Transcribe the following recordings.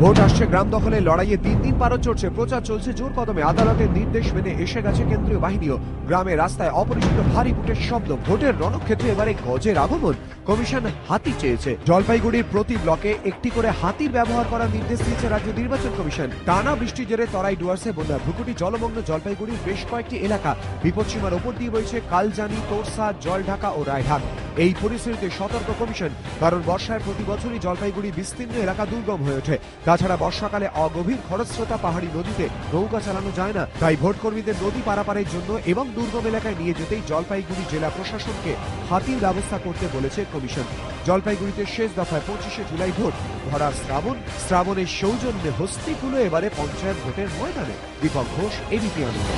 Vote আসছে গ্রাম দখলে, লড়াইয়ে দিন দিন পারদ চড়ছে, প্রচার চলছে জোর কদমে। আদালতের নির্দেশ মেনে এসে গেছে কেন্দ্রীয় বাহিনীও। গ্রামে রাস্তায় অপরিচিত ভারী বুটের শব্দ, ভোটের রণক্ষেত্রে এবারে গজের আগমন, কমিশন হাতি চেয়েছে। জলপাইগুড়ির প্রতি ব্লকে একটি করে হাতির ব্যবহার করার নির্দেশ দিয়েছে রাজ্য নির্বাচন কমিশন। টানা বৃষ্টির জেরে তরাই ডুয়ার্সে বন্যা ভ্রুকুটি জলমগ্ন জলপাইগুড়ির বেশ কয়েকটি এলাকা। বিপদসীমার ওপর দিয়ে বইছে কালজানি, তোরসা, জলঢাকা ও রায়ঢাক এই পরিস্থিতিতে সতর্ক কমিশন, কারণ বর্ষায় প্রতি বছরই জলপাইগুড়ি বিস্তীর্ণ এলাকা দুর্গম হয়ে ওঠে। তাছাড়া বর্ষাকালে অগভীর খরস্রোতা পাহাড়ি নদীতে নৌকা চালানো যায় না। তাই ভোট কর্মীদের নদী পারাপারের জন্য এবং দুর্গম এলাকায় নিয়ে যেতেই জলপাইগুড়ি জেলা প্রশাসনকে হাতির ব্যবস্থা করতে বলেছে কমিশন। জলপাইগুড়িতে শেষ দফায় পঁচিশে জুলাই ভোট। ভরা শ্রাবণ, শ্রাবণের সৌজন্যে হস্তিগুলো এবারে পঞ্চায়েত ভোটের ময়দানে। দীপক ঘোষ এবিপি আনন্দ।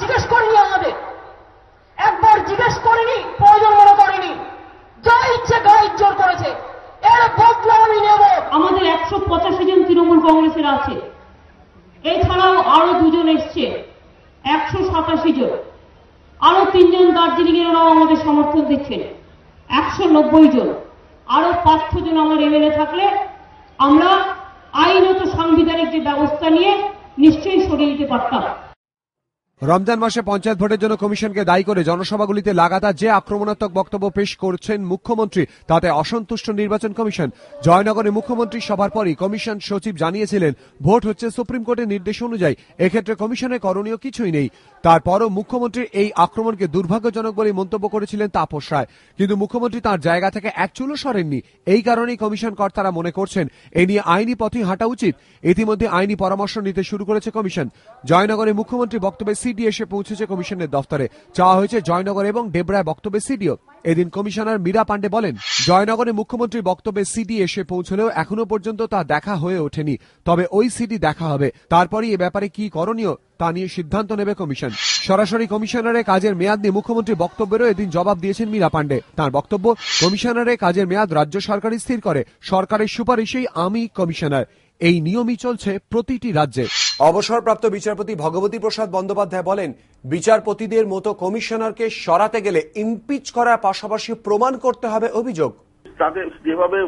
জিজ্ঞেস করিনি আমাদের একবার জিজ্ঞেস করিনি, প্রয়োজন মনে করিনি। যা ইচ্ছে গায়ে জোর করেছে। এর বদলা আমি নেব। আমাদের একশো পঁচাশি জন তৃণমূল কংগ্রেসের আছে। এছাড়াও আরও দুজন এসছে। একশো সাতাশি জন। আরও তিনজন দার্জিলিং আমাদের সমর্থন দিচ্ছেন। একশো নব্বই জন। আরও পাঁচ জন আমার এমএলএ থাকলে আমরা আইনত সাংবিধানিক যে ব্যবস্থা নিয়ে নিশ্চয়ই সরিয়ে দিতে পারতাম। রমজান মাসে পঞ্চায়েত ভোটের জন্য কমিশনকে দায়ী করে জনসভাগুলিতে লাগাতার যে আক্রমণাত্মক বক্তব্য পেশ করছেন মুখ্যমন্ত্রী, তাতে অসন্তুষ্ট নির্বাচন কমিশন। জয়নগরে মুখ্যমন্ত্রী সভার পরই কমিশন সচিব জানিয়েছিলেন, ভোট হচ্ছে সুপ্রিম কোর্টের নির্দেশ অনুযায়ী। এক্ষেত্রে কমিশনের করণীয় কিছুই নেই। তারপরও মুখ্যমন্ত্রীর এই আক্রমণকে দুর্ভাগ্যজনক বলে মন্তব্য করেছিলেন তাপস রায়। কিন্তু মুখ্যমন্ত্রী তার জায়গা থেকে এক চুলো সরেননি। এই কারণেই কমিশন কর্তারা মনে করছেন, এ নিয়ে আইনি পথে হাঁটা উচিত। ইতিমধ্যে আইনি পরামর্শ নিতে শুরু করেছে কমিশন। জয়নগরে মুখ্যমন্ত্রী বক্তব্যে সিডি এসে পৌঁছেছে কমিশনের দফতরে। চাওয়া হয়েছে জয়নগর এবং ডেবরায় বক্তব্যে সিডিও। এদিন কমিশনার মীরা পাণ্ডে বলেন, জয়নগরে মুখ্যমন্ত্রীর বক্তব্যে সিডি এসে পৌঁছলেও এখনও পর্যন্ত তা দেখা হয়ে ওঠেনি। তবে ওই সিডি দেখা হবে। তারপরই এ ব্যাপারে কি করণীয় তা নিয়ে সিদ্ধান্ত নেবে কমিশন। সরাসরি কমিশনারের কাজের মেয়াদ নিয়ে মুখ্যমন্ত্রীর বক্তব্যেরও এদিন জবাব দিয়েছেন মীরা পান্ডে তার বক্তব্য কমিশনারের কাজের মেয়াদ রাজ্য সরকারই স্থির করে সরকারের সুপারিশেই আমি কমিশনার। এই নিয়মই চলছে প্রতিটি রাজ্যে। অবসরপ্রাপ্ত বিচারপতি ভগবতী প্রসাদ বন্দ্যোপাধ্যায় বলেন বিচারপতিদের মতো কমিশনারকে সরাতে গেলে ইমপিচ করার পাশাপাশি প্রমাণ করতে হবে অভিযোগ। তাদের যেভাবে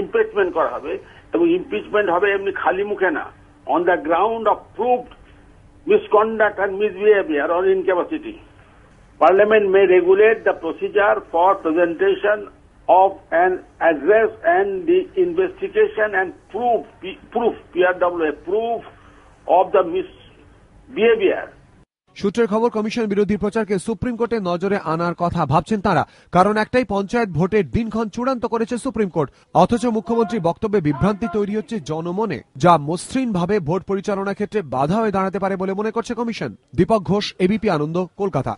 ইমপিচমেন্ট করা হবে এবং ইমপিচমেন্ট হবে এমনি খালি মুখে না। On the ground of proved misconduct and misbehavior or incapacity. Parliament may regulate the procedure for presentation of an address and the investigation and proof, proof, PRWA, proof of the misbehavior সূত্রের খবর, commission বিরোধী প্রচারকে supreme কোর্টে নজরে আনার কথা ভাবছেন তারা। কারণ একটাই, পঞ্চায়েত ভোটের দিনক্ষণ চূড়ান্ত করেছে সুপ্রিম কোর্ট। অথচ মুখ্যমন্ত্রী বক্তব্যে বিভ্রান্তি তৈরি হচ্ছে জনমনে, যা মসৃণভাবে ভোট পরিচালনা ক্ষেত্রে বাধা হয়ে দাঁড়াতে পারে বলে মনে করছে কমিশন। দীপক ঘোষ, এবিপি আনন্দ, কলকাতা।